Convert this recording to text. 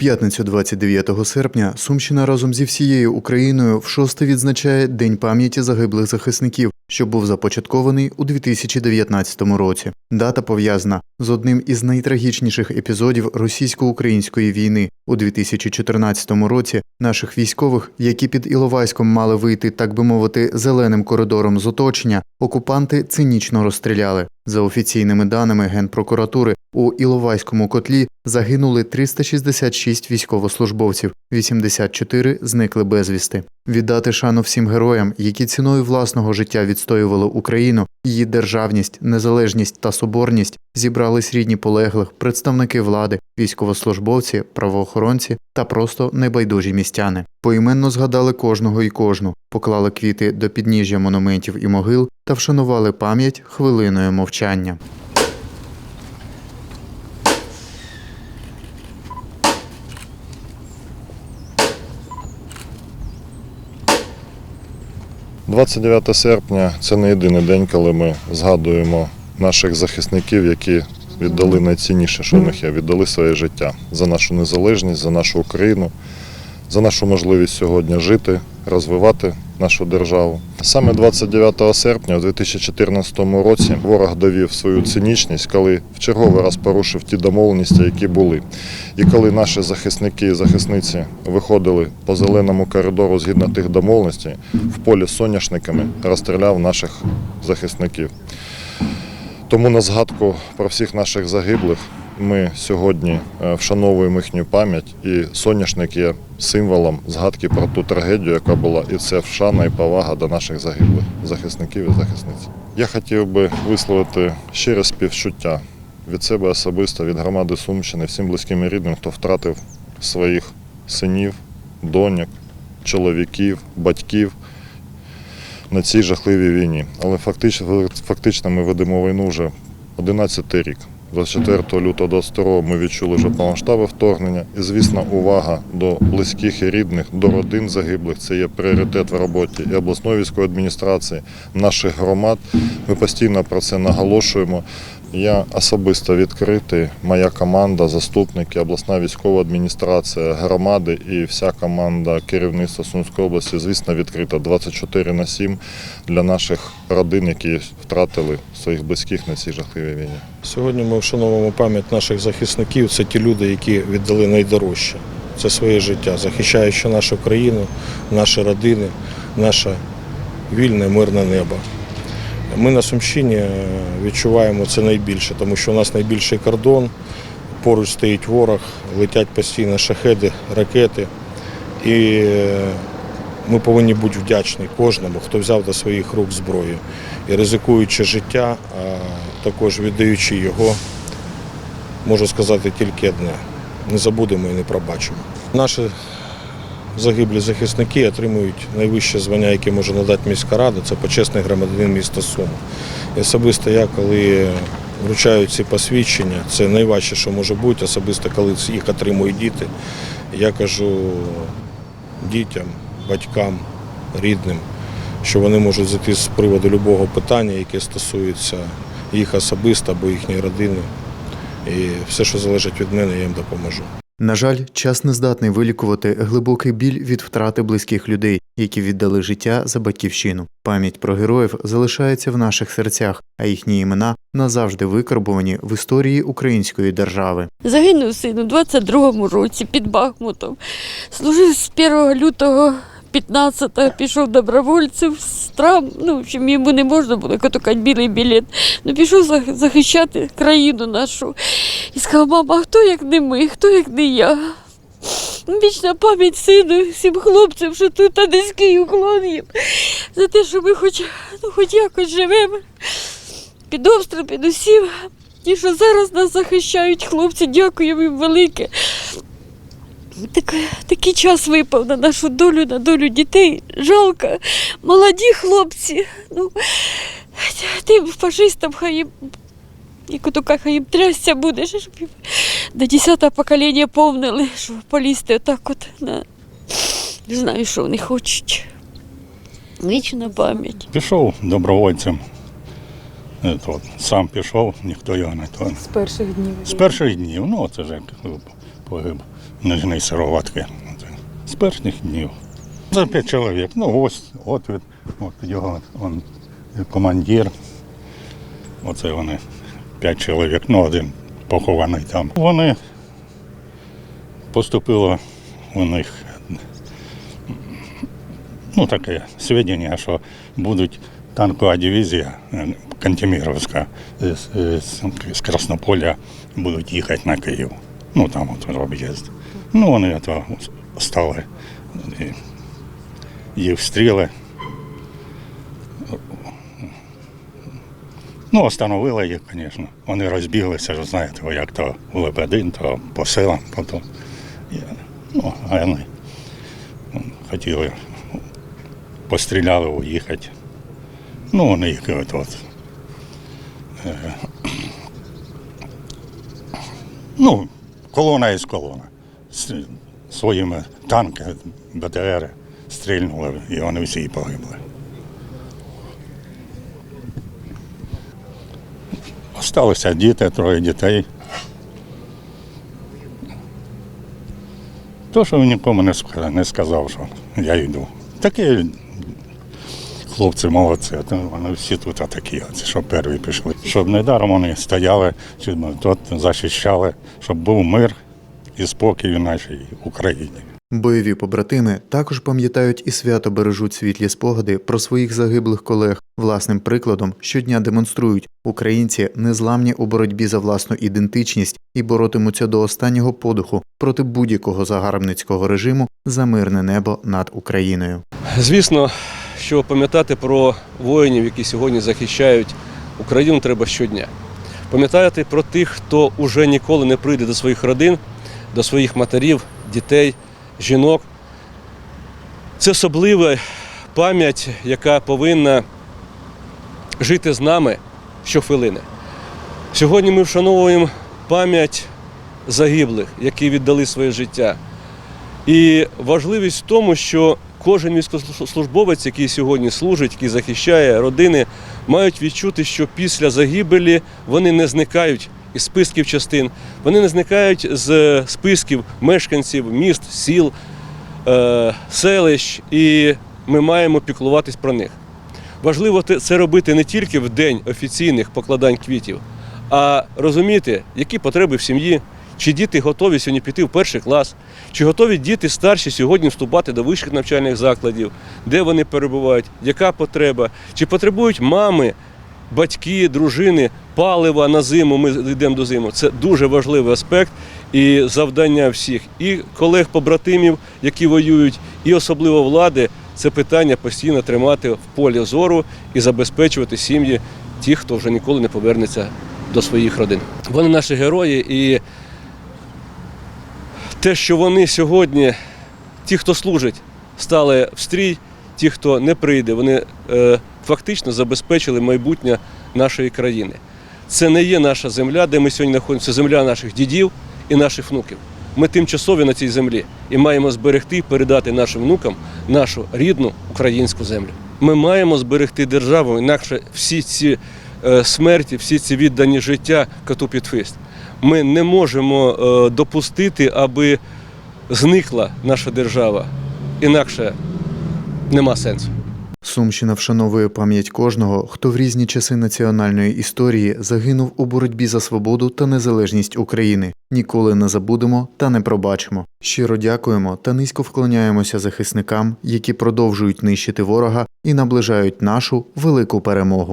п'ятницю 29 серпня Сумщина разом зі всією Україною вшосте відзначає День пам'яті загиблих захисників, що був започаткований у 2019 році. Дата пов'язана з одним із найтрагічніших епізодів російсько-української війни у 2014 році. Наших військових, які під Іловайськом мали вийти, так би мовити, зеленим коридором з оточення, окупанти цинічно розстріляли. За офіційними даними Генпрокуратури, у Іловайському котлі загинули 366 військовослужбовців, 84 зникли безвісти. Віддати шану всім героям, які ціною власного життя відстоювали Україну, її державність, незалежність та соборність, зібрались рідні полеглих, представники влади, військовослужбовці, правоохоронці та просто небайдужі містяни. Поіменно згадали кожного і кожну, поклали квіти до підніжжя монументів і могил та вшанували пам'ять хвилиною мовчання. – 29 серпня це не єдиний день, коли ми згадуємо наших захисників, які віддали найцінніше, що в них є, віддали своє життя за нашу незалежність, за нашу Україну, за нашу можливість сьогодні жити, розвивати нашу державу. Саме 29 серпня у 2014 році ворог довів свою цинічність, коли в черговий раз порушив ті домовленості, які були. І коли наші захисники і захисниці виходили по зеленому коридору згідно тих домовленостей, в полі з соняшниками розстріляв наших захисників. Тому на згадку про всіх наших загиблих ми сьогодні е, вшановуємо їхню пам'ять, і соняшник є символом згадки про ту трагедію, яка була, і це вшана і повага до наших загиблих захисників і захисниць. Я хотів би висловити щире співчуття від себе особисто, від громади Сумщини, всім близьким і рідним, хто втратив своїх синів, доньок, чоловіків, батьків на цій жахливій війні. Але фактично, фактично ми ведемо війну вже 11 рік. 24 лютого 22 ми відчули вже повномасштабне вторгнення. І, звісно, увага до близьких і рідних, до родин загиблих це є пріоритет в роботі і обласної військової адміністрації, наших громад. Ми постійно про це наголошуємо. Я особисто відкритий, моя команда, заступники, обласна військова адміністрація, громади і вся команда керівництва Сумської області, звісно, відкрита 24 на 7 для наших родин, які втратили своїх близьких на цій жахливій війні. Сьогодні ми вшановуємо пам'ять наших захисників. Це ті люди, які віддали найдорожче. Це своє життя, захищаючи нашу країну, наші родини, наше вільне, мирне небо. Ми на Сумщині е, відчуваємо це найбільше, тому що у нас найбільший кордон, поруч стоїть ворог, летять постійно шахеди, ракети. І е, ми повинні бути вдячні кожному, хто взяв до своїх рук зброю. І ризикуючи життя, а також віддаючи його, можу сказати тільки одне: не забудемо і не пробачимо. Наші загиблі захисники отримують найвище звання, яке може надати міська рада, це почесний громадянин міста Суми. І особисто я, коли вручаю ці посвідчення, це найважче, що може бути, особисто коли їх отримують діти. Я кажу дітям, батькам, рідним, що вони можуть зайти з приводу будь-якого питання, яке стосується їх особисто або їхньої родини. І все, що залежить від мене, я їм допоможу. На жаль, час не здатний вилікувати глибокий біль від втрати близьких людей, які віддали життя за батьківщину. Пам'ять про героїв залишається в наших серцях, а їхні імена назавжди викарбовані в історії української держави. Загинув син у 22-му році під Бахмутом. Служив з 1 лютого 15-го, пішов добровольцем з травм. Ну, в общем, йому не можна було катукати білий білет. Ну, пішов захищати країну нашу. І сказав, мама, хто як не ми, хто як не я? Вічна пам'ять сину, всім хлопцям, що тут а низький уклон їм. За те, що ми хоч, ну, хоч якось живемо. Під обстріл, під усім. Ті, що зараз нас захищають хлопці, дякуємо їм велике. Так, такий час випав на нашу долю, на долю дітей. Жалко. Молоді хлопці. Ну, тим фашистам хай їм, як ото хай їм трясся буде, щоб їм до 10 покоління повнили, що полізти отак от на. Не знаю, що вони хочуть. Вічна пам'ять. Пішов добровольцем. То, Сам пішов, ніхто його не то. З перших днів. З перших днів, ну це ж як погиб. Нижньої сироватки. З перших днів. За п'ять чоловік. Ну ось, от він, от його он, командир. Оце вони п'ять чоловік, ну один похований там. Вони поступило у них ну, таке свідчення, що будуть танкова дивізія е, Кантеміровська з, з, з Краснополя будуть їхати на Київ. Ну там от об'їзд. Ну вони то стали їх стріли. Ну, остановили їх, звісно. Вони розбіглися, ж знаєте, як то в Лебедин, то по селам, потім. Ну, а вони хотіли постріляли уїхати. Ну, вони їх от, от, е, ну, колона із колона. Своїми танками, БТР стрільнули, і вони всі погибли. Осталися діти, троє дітей. То, що він нікому не сказав, що я йду. Такі хлопці молодці, а вони всі тут такі, що перві пішли. Щоб недаром вони стояли, чи ну, тут захищали, щоб був мир і спокій у нашій Україні. Бойові побратими також пам'ятають і свято бережуть світлі спогади про своїх загиблих колег. Власним прикладом щодня демонструють українці незламні у боротьбі за власну ідентичність і боротимуться до останнього подиху проти будь-якого загарбницького режиму за мирне небо над Україною. Звісно, що пам'ятати про воїнів, які сьогодні захищають Україну, треба щодня. Пам'ятати про тих, хто уже ніколи не прийде до своїх родин, до своїх матерів, дітей, жінок. Це особлива пам'ять, яка повинна жити з нами щохвилини. Сьогодні ми вшановуємо пам'ять загиблих, які віддали своє життя. І важливість в тому, що кожен військовослужбовець, який сьогодні служить, який захищає родини, мають відчути, що після загибелі вони не зникають із списків частин, вони не зникають з списків мешканців міст, сіл, е, селищ, і ми маємо піклуватись про них. Важливо це робити не тільки в день офіційних покладань квітів, а розуміти, які потреби в сім'ї, чи діти готові сьогодні піти в перший клас, чи готові діти старші сьогодні вступати до вищих навчальних закладів, де вони перебувають, яка потреба, чи потребують мами, батьки, дружини, палива на зиму. Ми йдемо до зиму. Це дуже важливий аспект і завдання всіх, і колег-побратимів, які воюють, і особливо влади. Це питання постійно тримати в полі зору і забезпечувати сім'ї тих, хто вже ніколи не повернеться до своїх родин. Вони наші герої, і те, що вони сьогодні, ті, хто служить, стали в стрій, ті, хто не прийде, вони е, фактично забезпечили майбутнє нашої країни. Це не є наша земля, де ми сьогодні знаходимося, земля наших дідів і наших внуків. Ми тимчасові на цій землі і маємо зберегти і передати нашим внукам нашу рідну українську землю. Ми маємо зберегти державу, інакше всі ці е, смерті, всі ці віддані життя коту під хвіст. Ми не можемо е, допустити, аби зникла наша держава. Інакше нема сенсу. Сумщина вшановує пам'ять кожного, хто в різні часи національної історії загинув у боротьбі за свободу та незалежність України. Ніколи не забудемо та не пробачимо. Щиро дякуємо та низько вклоняємося захисникам, які продовжують нищити ворога і наближають нашу велику перемогу.